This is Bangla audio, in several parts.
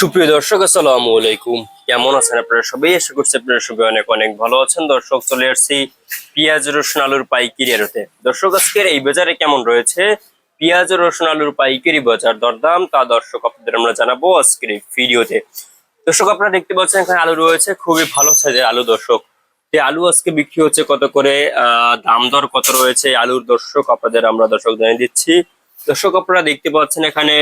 সুপ্রিয় দর্শক, আসসালামু আলাইকুম। কেমন আছেন আপনারা সবাই? আশা করছি আপনারা সবাই অনেক অনেক ভালো আছেন। দর্শক, চলে আসছি পেঁয়াজ, রসুন, আলুর পাইকারি আড়তে দর্শক, আজকের এই বাজারে কেমন রয়েছে? পেঁয়াজ, রসুন, আলুর পাইকারি বাজার দরদাম, তা দর্শক আপনাদের আমরা জানাব আজকের ভিডিওতে। দর্শক, আপনারা দেখতে পাচ্ছেন এখানে আলু রয়েছে, খুবই ভালো সাইজের আলু দর্শক। এই আলু আজকে বিক্রি হচ্ছে কত করে? দাম দর কত রয়েছে? আলুর দর্শক, আপনাদের আমরা দর্শক জানিয়ে দিচ্ছি। দর্শক, আপনারা দেখতে পাচ্ছেন এখানে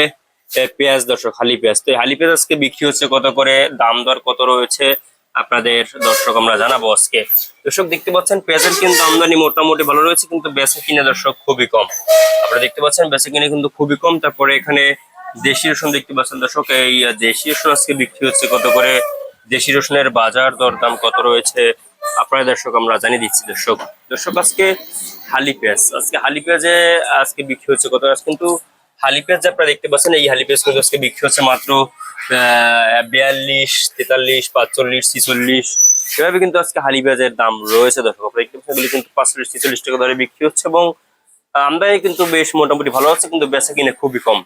পেঁয়াজ দর্শক, হালি পেঁয়াজ। তো এই হালি পেঁয়াজ আজকে বিক্রি হচ্ছে কত করে, দাম দর কত রয়েছে, আপনাদের দর্শক আমরা জানাব আজকে। দর্শক, দেখতে পাচ্ছেন, পেঁয়াজের কিন্তু আমদানি মোটামুটি ভালো রয়েছে, কিন্তু বেচা কিনে দর্শক খুবই কম। আপনারা দেখতে পাচ্ছেন, বেচা কিনে কিন্তু খুবই কম। তারপরে এখানে দেশি রসুন দেখতে পাচ্ছেন দর্শক, এই দেশি রসুন আজকে বিক্রি হচ্ছে কত করে, দেশি রসুনের বাজার দরদাম কত রয়েছে, আপনারা দর্শক আমরা জানিয়ে দিচ্ছি দর্শক। দর্শক, আজকে হালি পেঁয়াজ, আজকে হালি পেঁয়াজে আজকে বিক্রি হচ্ছে কত কিন্তু হালি পেঁয়াজ আপনারা দেখতে পাচ্ছেন, এই হালি পেঁয়াজ কিন্তু আজকে বিক্রি হচ্ছে মাত্র বিয়াল্লিশ, তেতাল্লিশ, পাঁচচল্লিশ, ছিচল্লিশ। এভাবে কিন্তু আজকে হালি পেঁয়াজের দাম রয়েছে, দর্শক আপনারা দেখতে পাচ্ছেন কিন্তু পাঁচচল্লিশ, ছিচল্লিশ টাকা দরে বিক্রি হচ্ছে এবং আমদানি কিন্তু বেশ মোটামুটি ভালো আছে, কিন্তু বেচা কিনে খুবই কম।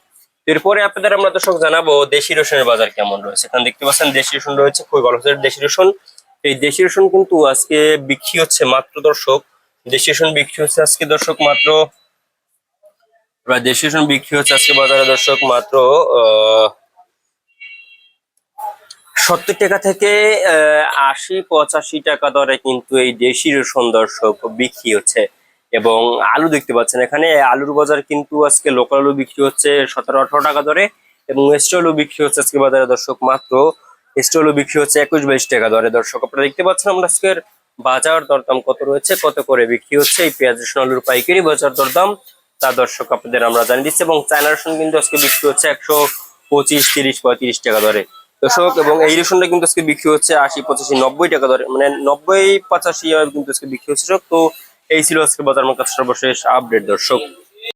এরপরে আপনাদের আমরা দর্শক জানাব, দেশি রসুনের বাজার কেমন রয়েছে? এখানে দেখতে পাচ্ছেন, দেশি রসুন রয়েছে, খুবই ভালো সাইজের দেশি রসুন, এই দেশি রসুন কিন্তু আজকে বিক্রি হচ্ছে মাত্র দর্শক, দেশি রসুন বিক্রি হচ্ছে আজকে দর্শক মাত্র প্রায় দেশি রসুন বিক্রি হচ্ছে আজকে বাজারে, দর্শক, মাত্র সত্তর টাকা থেকে আশি পঁচাশি টাকা দরে কিন্তু এই দেশি রসুন দর্শক বিক্রি হচ্ছে এবং আলু দেখতে পাচ্ছেন এখানে। আলুর বাজার কিন্তু আজকে লোকাল আলু বিক্রি হচ্ছে সতেরো, আঠারো টাকা দরে এবং এস্টো আলু বিক্রি হচ্ছে আজকে বাজারে, দর্শক, মাত্র এস্টো আলু বিক্রি হচ্ছে একুশ, বাইশ টাকা দরে। দর্শক, আপনারা দেখতে পাচ্ছেন আমরা আজকের বাজার দরদাম কত রয়েছে, কত করে বিক্রি হচ্ছে, এই পেঁয়াজ, রসুন, আলুর পাইকারি বাজার দরদাম তা দর্শক আপনাদের আমরা জানিয়ে দিচ্ছি, এবং চায়না রসুন কিন্তু আজকে বিক্রি হচ্ছে একশো পঁচিশ, তিরিশ, পঁয়ত্রিশ টাকা দরে। দর্শক, এবং এই রসুনটা কিন্তু আজকে বিক্রি হচ্ছে আশি, পঁচাশি, নব্বই টাকা দরে মানে নব্বই, পঁচাশি কিন্তু আজকে বিক্রি হচ্ছে। তো এই ছিল আজকে বাজার সর্বশেষ আপডেট, দর্শক।